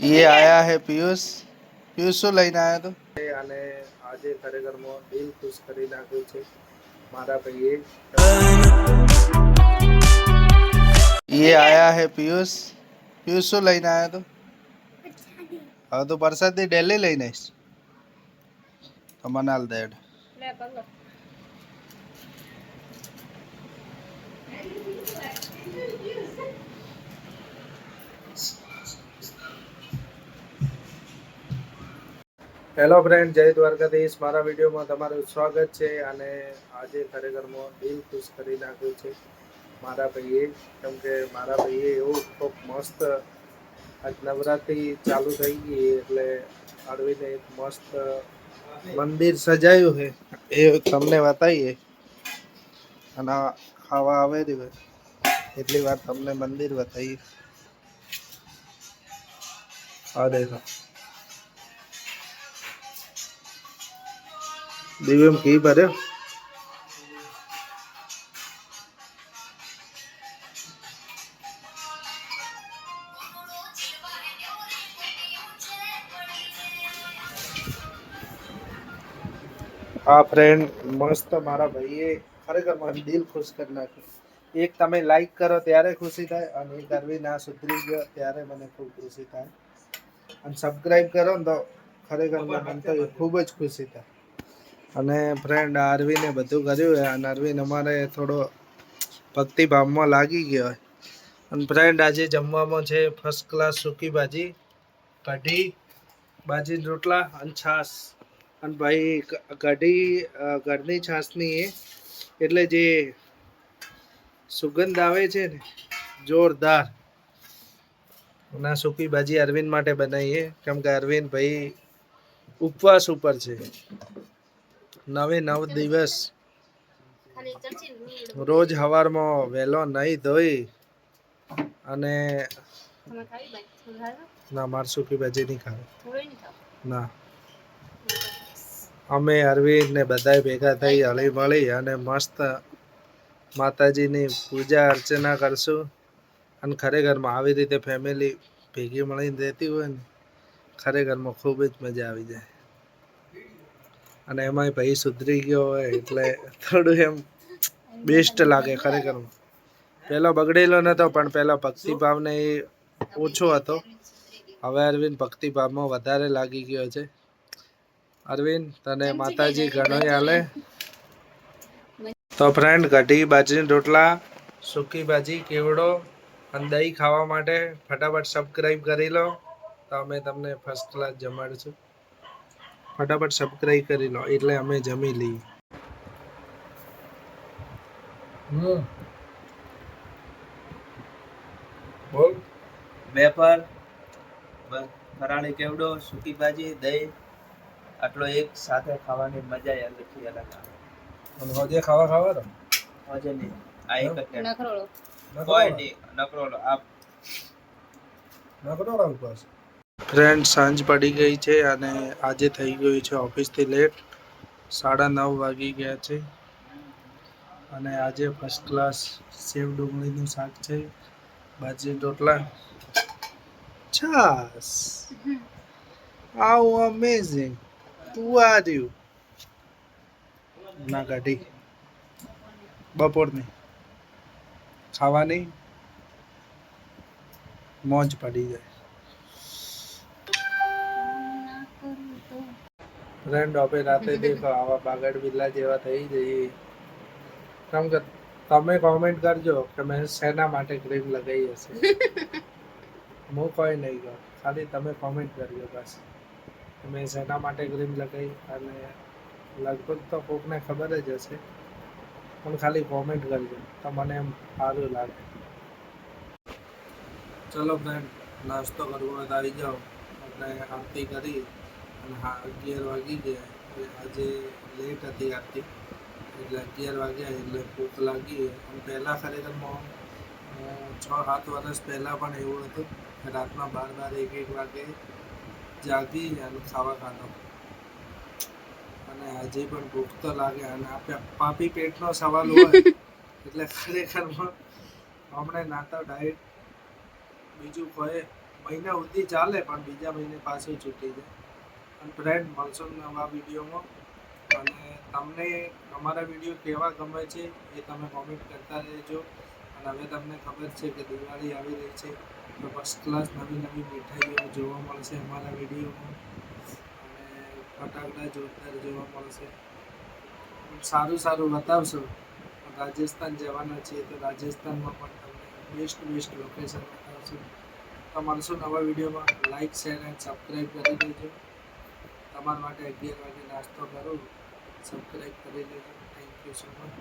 ये आया है पीयूष पीयूष શું લઈને આવ્યો તો અને આજે ખરેખરમાં દિલ ખુશ કરી નાખ્યું છે મારા ભાઈએ ये आया है पीयूष પીયુષ શું લઈને આવ્યો તો હવે તો પ્રસાદી ડેલી લઈને આવીશ તો મનાલ દેડ હેલો ફ્રેન્ડ જય દ્વારકાધીશ. મારા વિડીયોમાં તમારું સ્વાગત છે અને આજે ખરેખરમાં દિલ ખુશ કરી નાખ્યું છે મારા ભાઈએ. કેમ કે મારા ભાઈએ એવું ખૂબ મસ્ત આજ નવરાત્રી ચાલુ થઈ ગઈ એટલે અરવિંદે એક મસ્ત મંદિર સજાયું છે. એ તમને બતાવીએ. અને ખાવા આવે રહ્યું એટલી વાર તમને મંદિર બતાવીએ. આ દેખો. દિવ્યમ ઘી ભર્યો આ ફ્રેન્ડ મસ્ત મારા ભાઈએ ખરેખર મારું દિલ ખુશ કરી નાખ્યું એક તમે લાઈક કરો ત્યારે ખુશી થાય અને એક અરવિંદ આ સુધરી ગયો ત્યારે મને ખૂબ ખુશી થાય અને સબસ્ક્રાઈબ કરો ને તો ખરેખર મને તો ખૂબ જ ખુશી થાય અને ફ્રેન્ડ અરવિંદે બધું કર્યું હોય અને અરવિંદ અમારે થોડો ભક્તિભાવમાં લાગી ગયો હોય અને ફ્રેન્ડ આજે જમવામાં છે ફર્સ્ટ ક્લાસ સૂકી ભાજી, કઢી બાજી રોટલા અને છાશ. અને ભાઈ કઢી ઘરની છાશની એ એટલે જે સુગંધ આવે છે ને, જોરદાર. ના સૂકી ભાજી અરવિંદ માટે બનાવીએ. કેમ કે અરવિંદ ભાઈ ઉપવાસ ઉપર છે. નવે નવ દિવસ. રોજ સવારમાં વહેલો નહીં ધોઈ અને ના માર સૂકી ભાજી નહીં ખાવે. ના. અમે અરવિંદ ને બધાય ભેગા થઈ હળી મળી અને મસ્ત માતાજીની પૂજા અર્ચના કરશું. અને ખરેખરમાં આવી રીતે ફેમિલી ભેગી મળીને રહેતી હોય ને ખરેખરમાં ખૂબ જ મજા આવી જાય. અને એમાંય ભાઈ સુધરી ગયો હોય એટલે થોડું એમ બેસ્ટ લાગે ખરેખર. પહેલો બગડેલો નતો પણ પહેલો ભક્તિભાવને એ ઓછો હતો. હવે અરવિંદ ભક્તિભાવમાં વધારે લાગી ગયો છે. અરવિંદ તને માતાજી ઘણો હાલે તો ફ્રેન્ડ કઢી બાજરીના રોટલા સૂકી ભાજી કેવડો અને દહીં ખાવા માટે ફટાફટ સબસ્ક્રાઈબ કરી લો. તો અમે તમને ફર્સ્ટ ક્લાસ જમાડીશું. ફટાફટ સબસ્ક્રાઈબ કરી લો એટલે અમે જમી લઈએ. હમ. બોલ. વેપાર ફરાળી કેવડો સૂકી ભાજી દહીં આટલો એક સાથે ખાવાની મજા અલગથી અલગ આવે. હોજે ખાવા ખાવા તો મજા નહીં. આ એક જ. નખરોળો. કોઈ નહીં નકરોલો આ ફ્રેન્ડ સાંજ પડી ગઈ છે અને આજે થઈ ગયું છે ઓફિસથી લેટ સાડા નવ વાગી ગયા છે. અને આજે ફર્સ્ટ ક્લાસ સેવ ડુંગળીનું શાક છે. બાજરી રોટલા. છાસ. આવ અમેઝિંગ તું આર યુ ના કાઢી. બપોરની. ખાવાની. મોજ પડી જાય. ફ્રેન્ડ ઓપે રાતે દેખો આવા બાગડ બિલ્લા જેવા થઈ જઈએ કેમ કે તમે કોમેન્ટ કરજો કે મેં શેના માટે ક્રીમ લગાવી હશે. હું કોઈ નહીં કહું. ખાલી તમે કોમેન્ટ કરજો બસ. મેં શેના માટે ક્રીમ લગાવી અને લગભગ તો કોકને ખબર જ હશે. પણ ખાલી કોમેન્ટ કરજો. તો મને એમ સારું લાગે. ચલો ફ્રેન્ડ નાસ્તો કરવો હોય તો આવી જાઓ. આપણે આરતી કરી. અગિયાર વાગી ગયા. એટલે આજે લેટ હતી આરતી એટલે અગિયાર વાગ્યા એટલે ભૂખ લાગી. અને પહેલાં ખરેખરમાં છ સાત વર્ષ પહેલાં પણ એવું હતું રાતના બાર બાર એક એક વાગે જાગી અને ખાવા ખાતો અને આજે પણ ભૂખ તો લાગે. અને આ પાપી પેટનો સવાલ હોય એટલે ખરેખરમાં હમણાં ના તો ડાયટ બીજું કોઈ મહિના સુધી ચાલે પણ બીજા મહિને પાછું છૂટી જાય. ફ્રેન્ડ મળશું નવા વિડીયોમાં. અને તમને અમારા વીડિયો કેવા ગમે છે એ તમે કોમેન્ટ કરતા રહેજો. અને હવે તમને ખબર છે કે દિવાળી આવી રહી છે, તો ફર્સ્ટ ક્લાસ નવી નવી મીઠાઈઓ જોવા મળશે અમારા વિડીયોમાં. અને ફટાકડા જોરદાર જોવા મળશે. સારું સારું બતાવશો. રાજસ્થાન જવાના છીએ તો રાજસ્થાનમાં પણ તમને બેસ્ટ બેસ્ટ લોકેશન બતાવશું. તો મળશું નવા વિડીયોમાં. લાઈક શેર એન્ડ સબસ્ક્રાઈબ કરી દેજો. તમારા માટે અગિયાર વાગે નાસ્તો કરું. સબસ્ક્રાઈબ કરી દેજો થેન્ક યુ સો મચ